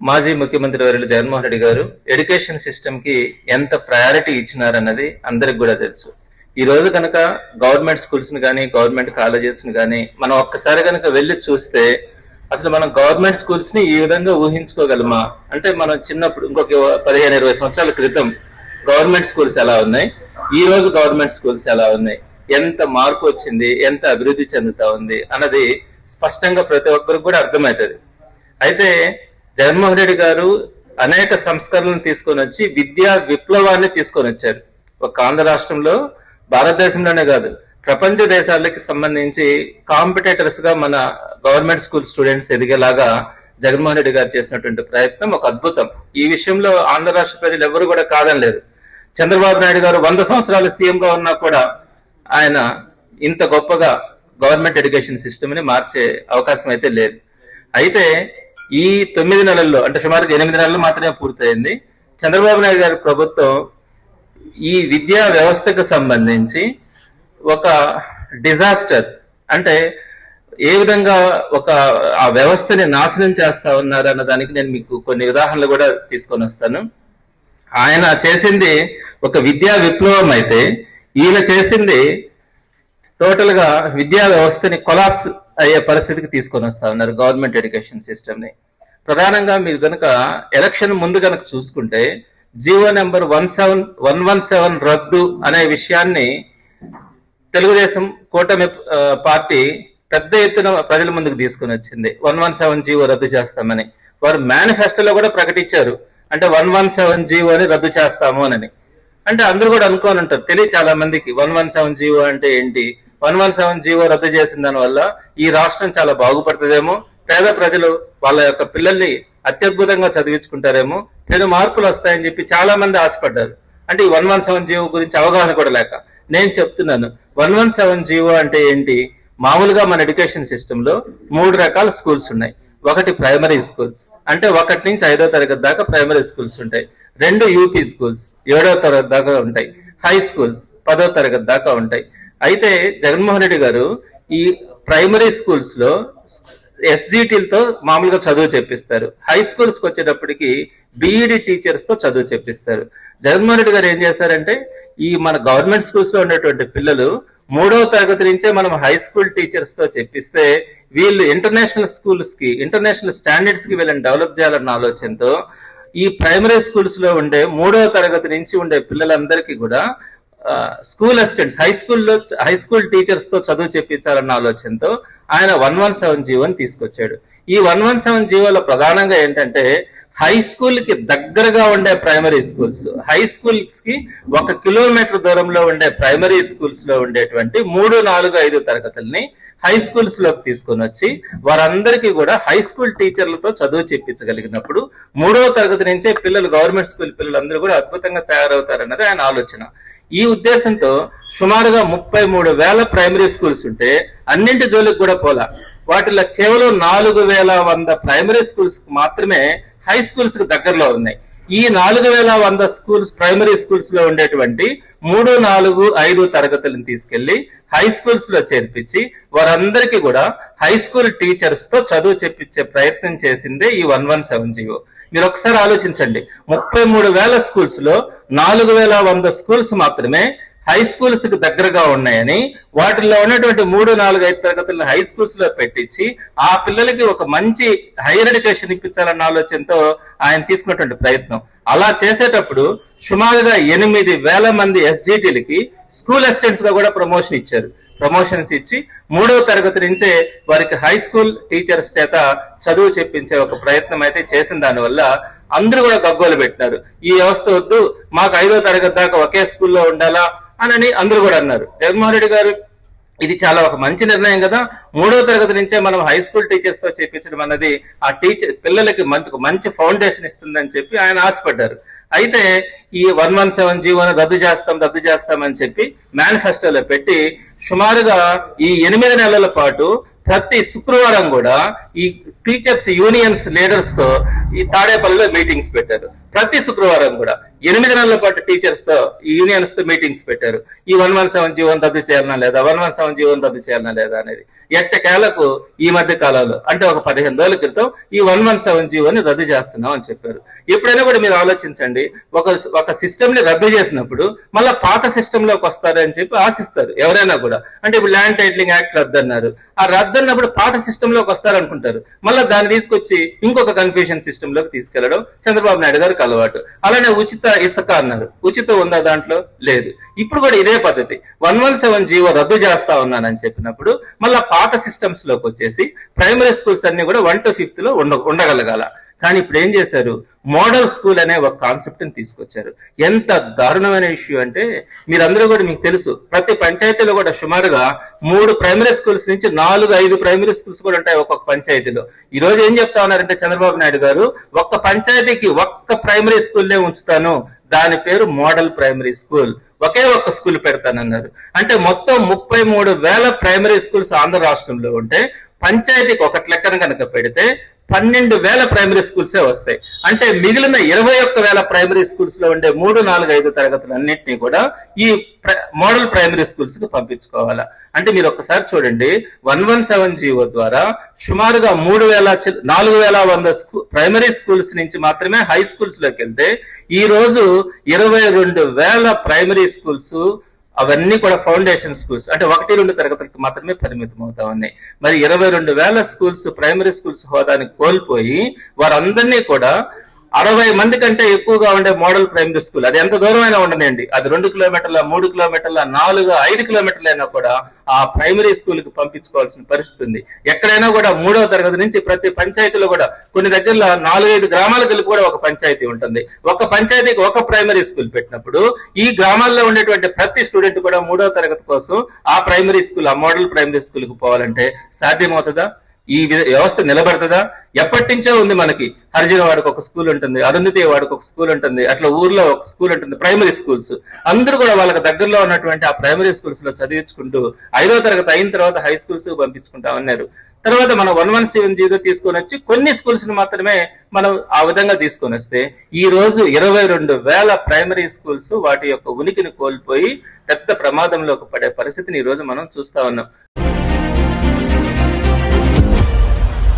మాజీ ముఖ్యమంత్రి వర్యులు జగన్మోహన్ రెడ్డి గారు ఎడ్యుకేషన్ సిస్టమ్కి ఎంత ప్రయారిటీ ఇచ్చినారన్నది అందరికి కూడా తెలుసు. ఈ రోజు కనుక గవర్నమెంట్ స్కూల్స్ని కానీ గవర్నమెంట్ కాలేజెస్ని కానీ మనం ఒక్కసారి కనుక వెళ్ళి చూస్తే అసలు మనం గవర్నమెంట్ స్కూల్స్ని ఈ విధంగా ఊహించుకోగలమా? అంటే మనం చిన్నప్పుడు ఇంకొక పదిహేను ఇరవై సంవత్సరాల క్రితం గవర్నమెంట్ స్కూల్స్ ఎలా ఉన్నాయి? ఈ రోజు గవర్నమెంట్ స్కూల్స్ ఎలా ఉన్నాయి? ఎంత మార్పు వచ్చింది? ఎంత అభివృద్ధి చెందుతా ఉంది? అన్నది స్పష్టంగా ప్రతి ఒక్కరికి కూడా అర్థమవుతుంది. అయితే జగన్మోహన్ రెడ్డి గారు అనేక సంస్కరణలను తీసుకొని వచ్చి విద్యా విప్లవాన్ని తీసుకొని వచ్చారు. ఒక ఆంధ్ర రాష్ట్రంలో భారతదేశంలోనే కాదు ప్రపంచ దేశాలకి సంబంధించి కాంపిటేటర్స్గా మన గవర్నమెంట్ స్కూల్ స్టూడెంట్స్ ఎదిగేలాగా జగన్మోహన్ రెడ్డి గారు చేసినటువంటి ప్రయత్నం ఒక అద్భుతం. ఈ విషయంలో ఆంధ్ర రాష్ట్ర ప్రజలు ఎవరు కూడా కాదనలేరు చంద్రబాబు నాయుడు గారు వంద సంవత్సరాలు సీఎం గా ఉన్నా కూడా ఆయన ఇంత గొప్పగా గవర్నమెంట్ ఎడ్యుకేషన్ సిస్టమ్ని మార్చే అవకాశం అయితే లేదు. అయితే ఈ తొమ్మిది నెలల్లో అంటే సుమారు ఎనిమిది నెలలు మాత్రమే పూర్తయింది. చంద్రబాబు నాయుడు గారి ప్రభుత్వం ఈ విద్యా వ్యవస్థకు సంబంధించి ఒక డిజాస్టర్ అంటే ఏ విధంగా ఒక ఆ వ్యవస్థని నాశనం చేస్తా ఉన్నారు అన్న దానికి నేను మీకు కొన్ని ఉదాహరణలు కూడా తీసుకొని వస్తాను. ఆయన చేసింది ఒక విద్యా విప్లవం అయితే ఈయన చేసింది టోటల్గా విద్యా వ్యవస్థని కొలాప్స్ అయ్యే పరిస్థితికి తీసుకొని వస్తా ఉన్నారు గవర్నమెంట్ ఎడ్యుకేషన్ సిస్టమ్ని. ప్రధానంగా మీరు కనుక ఎలక్షన్ ముందు కనుక చూసుకుంటే GO number one seven one one seven రద్దు అనే విషయాన్ని తెలుగుదేశం కూటమి పార్టీ పెద్ద ఎత్తున ప్రజల ముందుకు తీసుకుని వచ్చింది. వన్ వన్ సెవెన్ జీవో రద్దు చేస్తామని. వారు మేనిఫెస్టోలో కూడా ప్రకటించారు. అంటే వన్ వన్ సెవెన్ జీవోని రద్దు చేస్తాము అని అంటే అందరూ కూడా అనుకోని ఉంటారు. తెలియదు చాలా మందికి వన్ వన్ సెవెన్ జీవో అంటే ఏంటి? వన్ వన్ సెవెన్ జీవో రద్దు చేసిన దాని వల్ల ఈ రాష్ట్రం చాలా బాగుపడుతుందేమో. పేద ప్రజలు వాళ్ళ యొక్క పిల్లల్ని అత్యద్భుతంగా చదివించుకుంటారేమో. పెను మార్పులు వస్తాయని చెప్పి చాలా మంది ఆశపడ్డారు. అంటే ఈ వన్ వన్ సెవెన్ జీవో గురించి అవగాహన కూడా లేక నేను చెప్తున్నాను. వన్ వన్ సెవెన్ జీవో అంటే ఏంటి? మామూలుగా మన ఎడ్యుకేషన్ సిస్టమ్లో మూడు రకాల స్కూల్స్ ఉన్నాయి. ఒకటి ప్రైమరీ స్కూల్స్. అంటే ఒకటి నుంచి ఐదో తరగతి దాకా ప్రైమరీ స్కూల్స్ ఉంటాయి. రెండు యూపీ స్కూల్స్ ఏడో తరగతి దాకా ఉంటాయి. హై స్కూల్స్ పదో తరగతి దాకా ఉంటాయి. అయితే జగన్మోహన్ రెడ్డి గారు ఈ ప్రైమరీ స్కూల్స్లో ఎస్జిటీలతో మామూలుగా చదువు చెప్పిస్తారు. హై స్కూల్స్కి వచ్చేటప్పటికి బీఈడి టీచర్స్తో చదువు చెప్పిస్తారు. జగన్మోహన్ రెడ్డి గారు ఏం చేశారంటే ఈ మన గవర్నమెంట్ స్కూల్స్లో ఉండేటువంటి పిల్లలు మూడవ తరగతి నుంచే మనం హై స్కూల్ టీచర్స్తో చెప్పిస్తే వీళ్ళు ఇంటర్నేషనల్ స్కూల్స్కి ఇంటర్నేషనల్ స్టాండర్డ్స్కి వీళ్ళని డెవలప్ చేయాలన్న ఆలోచనతో ఈ ప్రైమరీ స్కూల్స్లో ఉండే మూడవ తరగతి నుంచి ఉండే పిల్లలందరికీ కూడా స్కూల్ అసిస్టెంట్స్ హై స్కూల్లో హై స్కూల్ టీచర్స్తో చదువు చెప్పించాలన్న ఆలోచనతో ఆయన వన్ వన్ సెవెన్ జీవోని తీసుకొచ్చాడు. ఈ వన్ వన్ సెవెన్ జీవోలో ప్రధానంగా ఏంటంటే హై స్కూల్కి దగ్గరగా ఉండే ప్రైమరీ స్కూల్స్ హై స్కూల్స్కి ఒక కిలోమీటర్ దూరంలో ఉండే ప్రైమరీ స్కూల్స్లో ఉండేటువంటి మూడు నాలుగు ఐదు తరగతుల్ని హై స్కూల్స్లోకి తీసుకొని వచ్చి వారందరికీ కూడా హై స్కూల్ టీచర్లతో చదువు చెప్పించగలిగినప్పుడు మూడో తరగతి నుంచే పిల్లలు గవర్నమెంట్ స్కూల్ పిల్లలందరూ కూడా అద్భుతంగా తయారవుతారన్నది ఆయన ఆలోచన. ఈ ఉద్దేశంతో సుమారుగా ముప్పై మూడు వేల ప్రైమరీ స్కూల్స్ ఉంటే అన్నింటి జోలికి కూడా పోలా. వాటిలో కేవలం నాలుగు వేల వంద ప్రైమరీ స్కూల్స్ మాత్రమే హై స్కూల్స్కి దగ్గరలో ఉన్నాయి. ఈ నాలుగు వేల వంద స్కూల్స్ ప్రైమరీ స్కూల్స్లో ఉండేటువంటి మూడు నాలుగు ఐదు తరగతులను తీసుకెళ్ళి హై స్కూల్స్లో చేర్పించి వారందరికీ కూడా హై స్కూల్ టీచర్స్తో చదువు చెప్పించే ప్రయత్నం చేసిందే ఈ వన్ వన్ సెవెన్ జీవో. మీరు ఒకసారి ఆలోచించండి. ముప్పై మూడు వేల స్కూల్స్లో నాలుగు వేల వంద స్కూల్స్ మాత్రమే హై స్కూల్స్కి దగ్గరగా ఉన్నాయని వాటిల్లో ఉన్నటువంటి మూడు నాలుగు ఐదు తరగతులను హై స్కూల్స్లో పెట్టించి ఆ పిల్లలకి ఒక మంచి హైయర్ ఎడ్యుకేషన్ ఇప్పించాలన్న ఆలోచనతో ఆయన తీసుకున్నటువంటి ప్రయత్నం. అలా చేసేటప్పుడు సుమారుగా ఎనిమిది వేల మంది ఎస్జిటీలకి స్కూల్ అసిస్టెంట్స్గా కూడా ప్రమోషన్ ఇచ్చారు. ప్రమోషన్స్ ఇచ్చి మూడవ తరగతి నుంచే వారికి హై స్కూల్ టీచర్స్ చేత చదువు చెప్పించే ఒక ప్రయత్నం అయితే చేసిన దానివల్ల అందరూ కూడా గగ్గోలు పెట్టినారు. ఈ వ్యవస్థ వద్దు మాకు ఐదో తరగతి దాకా ఒకే స్కూల్లో ఉండాలా? అని అందరూ కూడా అన్నారు. జగన్మోహన్ రెడ్డి గారు ఇది చాలా ఒక మంచి నిర్ణయం కదా. మూడో తరగతి నుంచే మనం హై స్కూల్ టీచర్స్తో చేపించడం అన్నది ఆ టీచర్ పిల్లలకి మంచి మంచి ఫౌండేషన్ ఇస్తుందని చెప్పి ఆయన ఆశపడ్డారు. అయితే ఈ వన్ వన్ సెవెన్ జీవోని రద్దు చేస్తాం రద్దు చేస్తామని చెప్పి మేనిఫెస్టోలో పెట్టి సుమారుగా ఈ ఎనిమిది నెలల పాటు ప్రతి శుక్రవారం కూడా ఈ టీచర్స్ యూనియన్స్ లీడర్స్తో ఈ తాడేపల్లిలో మీటింగ్స్ పెట్టారు. ప్రతి శుక్రవారం కూడా. ఎనిమిది నెలల పాటు టీచర్స్తో యూనియన్స్తో మీటింగ్స్ పెట్టారు. ఈ వన్ వన్ సెవెన్ జీవన్ రద్దు చేయాలనా లేదా? వన్ వన్ సెవెన్ జీవన్ రద్దు చేయాలనా లేదా అనేది. ఎట్టకేలకు ఈ మధ్య కాలంలో అంటే ఒక పదిహేను రోజుల క్రితం ఈ వన్ వన్ సెవెన్ జీవోని రద్దు చేస్తున్నాం అని చెప్పారు. ఎప్పుడైనా కూడా మీరు ఆలోచించండి ఒక ఒక సిస్టమ్ని రద్దు చేసినప్పుడు మళ్ళీ పాత సిస్టమ్లోకి వస్తారు అని చెప్పి ఆశిస్తారు ఎవరైనా కూడా. అంటే ఇప్పుడు ల్యాండ్ టైటిలింగ్ యాక్ట్ రద్దు అన్నారు ఆ రద్దు అన్నప్పుడు పాత సిస్టమ్లోకి వస్తారు అనుకుంటారు మళ్ళీ దాన్ని తీసుకొచ్చి ఇంకొక కన్ఫ్యూషన్ సిస్టమ్లోకి తీసుకెళ్ళడం చంద్రబాబు నాయుడు గారికి అలవాటు. అలానే ఉచిత ఇసుక అన్నారు. ఉచిత ఉందా దాంట్లో? లేదు. ఇప్పుడు కూడా ఇదే పద్ధతి. వన్ వన్ సెవెన్ జీవో రద్దు చేస్తా ఉన్నానని చెప్పినప్పుడు మళ్ళీ పాత సిస్టమ్స్లోకి వచ్చేసి ప్రైమరీ స్కూల్స్ అన్ని కూడా వన్ టు ఫిఫ్త్లో ఉండ ఉండగలగాల. కానీ ఇప్పుడు ఏం చేశారు? మోడల్ స్కూల్ అనే ఒక కాన్సెప్ట్ని తీసుకొచ్చారు. ఎంత దారుణమైన ఇష్యూ అంటే మీరందరూ కూడా మీకు తెలుసు ప్రతి పంచాయతీలో కూడా సుమారుగా మూడు ప్రైమరీ స్కూల్స్ నుంచి నాలుగు ఐదు ప్రైమరీ స్కూల్స్ కూడా ఉంటాయి ఒక్కొక్క పంచాయతీలో. ఈ రోజు ఏం చెప్తా ఉన్నారంటే చంద్రబాబు నాయుడు గారు ఒక్క పంచాయతీకి ఒక్క ప్రైమరీ స్కూల్లే ఉంచుతాను. దాని పేరు మోడల్ ప్రైమరీ స్కూల్ ఒకే ఒక్క స్కూల్ పెడతానన్నారు. అంటే మొత్తం ముప్పై మూడు వేల ప్రైమరీ స్కూల్స్ ఆంధ్ర రాష్ట్రంలో ఉంటే పంచాయతీకి ఒకటి లెక్కన కనుక పెడితే పన్నెండు వేల ప్రైమరీ స్కూల్సే వస్తాయి. అంటే మిగిలిన ఇరవై ఒక్క వేల ప్రైమరీ స్కూల్స్లో ఉండే మూడు నాలుగు ఐదు తరగతులన్నింటినీ కూడా ఈ మోడల్ ప్రైమరీ స్కూల్స్కి పంపించుకోవాలా. అంటే మీరు ఒక్కసారి చూడండి వన్ వన్ సెవెన్ జీవో ద్వారా సుమారుగా మూడు వేల నాలుగు వేల వంద స్కూ ప్రైమరీ స్కూల్స్ నుంచి మాత్రమే హై స్కూల్స్లోకి వెళ్తే ఈ రోజు ఇరవై రెండు వేల ప్రైమరీ స్కూల్స్ అవన్నీ కూడా ఫౌండేషన్ స్కూల్స్ అంటే ఒకటి రెండు తరగతులకు మాత్రమే పరిమితం అవుతా ఉన్నాయి మరి ఇరవై రెండు వేల స్కూల్స్ ప్రైమరీ స్కూల్స్ హోదాని కోల్పోయి వారందరినీ కూడా అరవై మంది కంటే ఎక్కువగా ఉండే మోడల్ ప్రైమరీ స్కూల్. అది ఎంత దూరమైనా ఉండనండి అది రెండు కిలోమీటర్ల మూడు కిలోమీటర్ల నాలుగు ఐదు కిలోమీటర్లైనా కూడా ఆ ప్రైమరీ స్కూల్కి పంపించుకోవాల్సిన పరిస్థితి ఉంది. ఎక్కడైనా కూడా మూడవ తరగతి నుంచి ప్రతి పంచాయతీలో కూడా కొన్ని దగ్గరలో నాలుగైదు గ్రామాలకు వెళ్ళి కూడా ఒక పంచాయతీ ఉంటుంది. ఒక పంచాయతీకి ఒక ప్రైమరీ స్కూల్ పెట్టినప్పుడు ఈ గ్రామాల్లో ఉండేటువంటి ప్రతి స్టూడెంట్ కూడా మూడవ తరగతి కోసం ఆ ప్రైమరీ స్కూల్ ఆ మోడల్ ప్రైమరీ స్కూల్కు పోవాలంటే సాధ్యమవుతుందా? ఈ విధ- వ్యవస్థ నిలబడుతుందా? ఎప్పటి నుంచో ఉంది మనకి. హరిజన వాడికి ఒక స్కూల్ ఉంటుంది అరుంధతి వాడికి ఒక స్కూల్ ఉంటుంది అట్లా ఊర్లో ఒక స్కూల్ ఉంటుంది ప్రైమరీ స్కూల్స్. అందరూ కూడా వాళ్ళకి దగ్గరలో ఉన్నటువంటి ఆ ప్రైమరీ స్కూల్స్లో చదివించుకుంటూ ఐదో తరగతి అయిన తర్వాత హై స్కూల్స్ పంపించుకుంటా ఉన్నారు. తర్వాత మనం వన్ వన్ సెవెన్ జీరో తీసుకొని వచ్చి కొన్ని స్కూల్స్ని మాత్రమే మనం ఆ విధంగా తీసుకొని వస్తే ఈ రోజు ఇరవై రెండు వేల ప్రైమరీ స్కూల్స్ వాటి యొక్క ఉనికిని కోల్పోయి పెద్ద ప్రమాదంలోకి పడే పరిస్థితిని ఈ రోజు మనం చూస్తా ఉన్నాం.